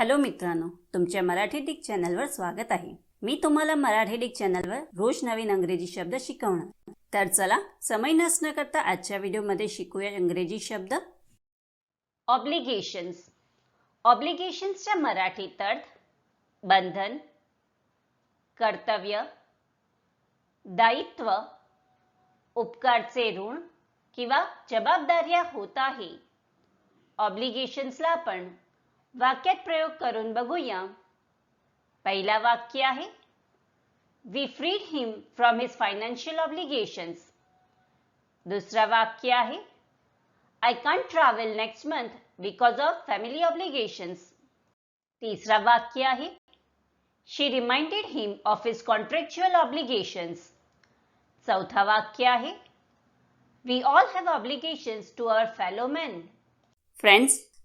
Hello मित्रांनो तुमच्या Marathi Dick चॅनलवर स्वागत आहे. मी तुम्हाला मराठी डिक चॅनलवर रोज नवीन अंग्रेजी शब्द शिकवणार. तर चला समय नसणं करता आजच्या व्हिडिओमध्ये शिकूया इंग्रजी शब्द. ऑब्लिगेशन्स ऑब्लिगेशन्सच्या मराठीत अर्थ बंधन कर्तव्य दायित्व उपकारचे ऋण किंवा जबाबदाऱ्या होत आहे. ऑब्लिगेशन्सला आपण वाक्यात प्रयोग करून बघूया. पहिला वाक्य आहे we freed him from his financial obligations दुसरा वाक्य आहे I can't travel next month because of family obligations तिसरा वाक्य आहे she reminded him of his contractual obligations चौथा वाक्य आहे we all have obligations to our fellow men friends